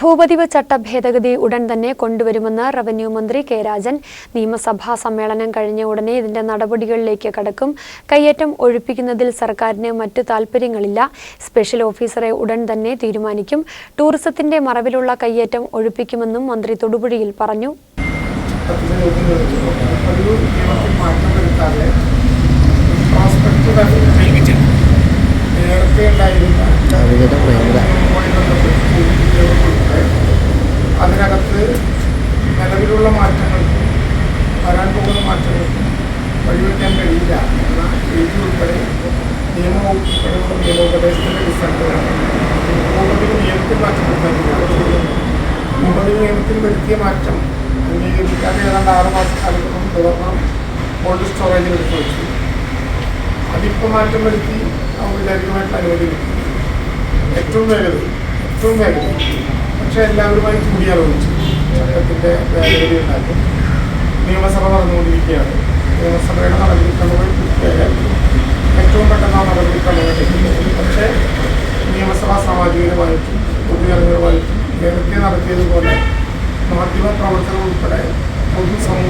ഭൂപതിവ് ചട്ട ഭേദഗതി ഉടൻ തന്നെ കൊണ്ടുവരുമെന്ന് റവന്യൂ മന്ത്രി കെ രാജൻ. നിയമസഭാ സമ്മേളനം കഴിഞ്ഞ ഉടനെ ഇതിന്റെ നടപടികളിലേക്ക് കടക്കും. കയ്യേറ്റം ഒഴിപ്പിക്കുന്നതിൽ സർക്കാരിന് മറ്റു താൽപ്പര്യങ്ങളില്ല. സ്പെഷ്യൽ ഓഫീസറെ ഉടൻ തന്നെ തീരുമാനിക്കും. ടൂറിസത്തിന്റെ മറവിലുള്ള കയ്യേറ്റം ഒഴിപ്പിക്കുമെന്നും മന്ത്രി തൊടുപുഴയിൽ പറഞ്ഞു. അതിനകത്ത് നിലവിലുള്ള മാറ്റങ്ങൾക്കും വരാൻ പോകുന്ന മാറ്റങ്ങൾക്കും വഴിവെക്കാൻ കഴിയില്ല എന്ന രീതി ഉൾപ്പെടെ നിയമ ഉൾപ്പെടെയുള്ള അടിസ്ഥാനത്തിൽ നിയമത്തിൽ മാറ്റം ഭൂപതിവ് നിയമത്തിൽ വരുത്തിയ മാറ്റം അംഗീകരിക്കാതെ ഏതാണ്ട് ആറ് മാസക്കാലത്തോളം ഗവർണർ കോൾഡ് സ്റ്റോറേജിൽ എടുത്തു വെച്ചു അതിപ്പോൾ മാറ്റം വരുത്തി ഔപചാരികമായിട്ട് അനുവദിക്കും ഏറ്റവും വേഗത ഏറ്റവും വേഗത പക്ഷേ എല്ലാവരുമായി കൂടിയാലോചിച്ചു. ചട്ടത്തിന്റെ ഭേദഗതി ഉണ്ടാക്കും. നിയമസഭ നടന്നുകൊണ്ടിരിക്കുകയാണ്. നിയമസഭയുടെ നടപടിക്രമങ്ങൾ പൂർത്തിയായാൽ ഏറ്റവും പെട്ടെന്ന് ആ നടപടിക്രമങ്ങൾ പക്ഷേ നിയമസഭാ സാമാജികരുമായിട്ടും പൊതുജനങ്ങളുമായിട്ടും നേരത്തെ നടത്തിയതുപോലെ മാധ്യമ പ്രവർത്തനം ഉൾപ്പെടെ പൊതുസമൂഹവുമായിട്ടും